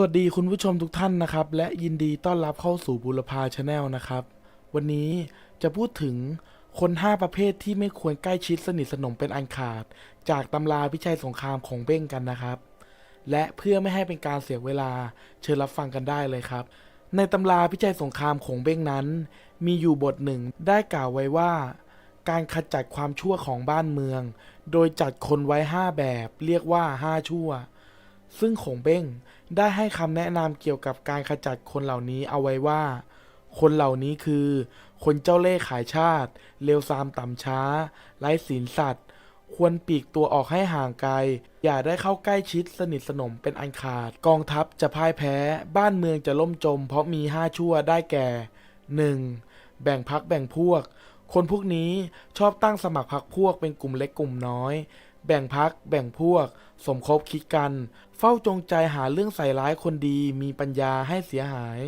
สวัสดีคุณผู้ชมทุกท่านนะครับ และยินดีต้อนรับเข้าสู่บุรพาชาแนลนะครับ วันนี้จะพูดถึงคน 5 ประเภทที่ไม่ควรใกล้ชิดสนิทสนมเป็นอันขาด จากตำราพิชัยสงครามของเบ้งกันนะครับ และเพื่อไม่ให้เป็นการเสียเวลาเชิญรับฟังกันได้เลยครับ ในตำราพิชัยสงครามของเบ้งนั้น มีอยู่บทหนึ่งได้กล่าวไว้ว่า การขจัดความชั่วของบ้านเมือง โดยจัดคนไว้ 5 แบบ เรียกว่า 5 ชั่ว ซึ่งของเบ้ง ได้ให้คำแนะนำเกี่ยวกับการขจัดคนเหล่านี้เอาไว้ว่า คนเหล่านี้คือ คนเจ้าเล่ห์ขายชาติ เลวทรามต่ำช้า ไร้ศีลสัตว์ ควรปีกตัวออกให้ห่างไกล อย่าได้เข้าใกล้ชิดสนิทสนมเป็นอันขาด กองทัพจะพ่ายแพ้ บ้านเมืองจะล่มจม เพราะมีห้าชั่วได้แก่ 1. แบ่งพักแบ่งพวก คนพวกนี้ชอบตั้งสมัครพักพวกเป็นกลุ่มเล็กกลุ่มน้อย แบ่งพัก แบ่งพวก สมคบคิดกัน เฝ้าจงใจหาเรื่องใส่ร้ายคนดีมีปัญญาให้เสียหาย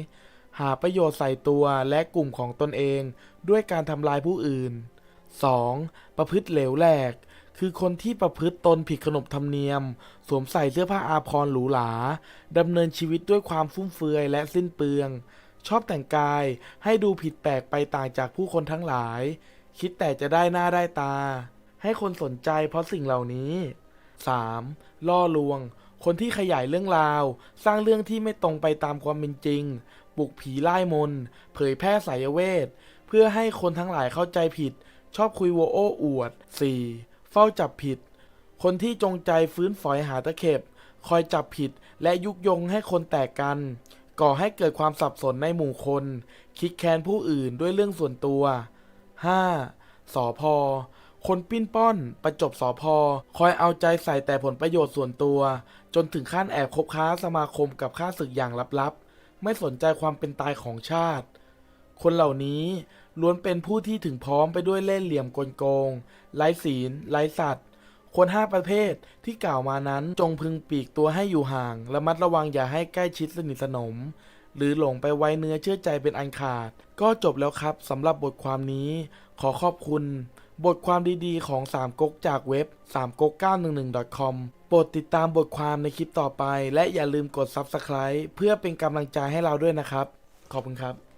หาประโยชน์ใส่ตัวและกลุ่มของตนเอง ด้วยการทำลายผู้อื่น 2. ประพฤติเหลวแหลก คือคนที่ประพฤติตนผิดขนบธรรมเนียม สวมใส่เสื้อผ้าอาภรณ์หรูหราดำเนินชีวิตด้วยความฟุ่มเฟือยและสิ้นเปลือง ชอบแต่งกายให้ดูผิดแปลกไปต่างจากผู้คนทั้งหลาย คิดแต่จะได้หน้าได้ตา ให้คนสนใจเพราะสิ่งเหล่านี้ 3. ล่อลวง คนที่ขยายเรื่องราว สร้างเรื่องที่ไม่ตรงไปตามความเป็นจริงปลุกผีไล่มน เผยแพร่สายเวท เพื่อให้คนทั้งหลายเข้าใจผิด ชอบคุยโวโอ้อวด 4. เฝ้าจับผิด คนที่จงใจฟื้นฝอยหาตะเข็บ คอยจับผิดและยุยงให้คนแตกกัน ก่อให้เกิดความสับสนในหมู่คน คิดแค้นผู้อื่นด้วยเรื่องส่วนตัว 5. สอพอ คนปิ้นป้อน ประจบสอพอ คอยเอาใจใส่แต่ผลประโยชน์ส่วนตัว จนถึงขั้นแอบคบค้าสมาคมกับข้าศึกอย่างลับๆ ไม่สนใจความเป็นตายของชาติ คนเหล่านี้ล้วนเป็นผู้ที่ถึงพร้อมไปด้วยเล่ห์เหลี่ยมกลโกง ไร้ศีล ไร้สัตว์ คนห้าประเภทที่กล่าวมานั้นจงพึงปีกตัวให้อยู่ห่างระมัดระวังอย่าให้ใกล้ชิดสนิทสนม หรือหลงไปไว้เนื้อเชื่อใจเป็นอันขาด ก็จบแล้วครับสำหรับบทความนี้ ขอขอบคุณ บทความดีๆ ของ3ก๊กจากเว็บ3ก๊ก911 com โปรดติดตามบทความในคลิปต่อไป และอย่าลืมกด Subscribe เพื่อเป็นกำลังใจให้เราด้วยนะครับ ขอบคุณครับ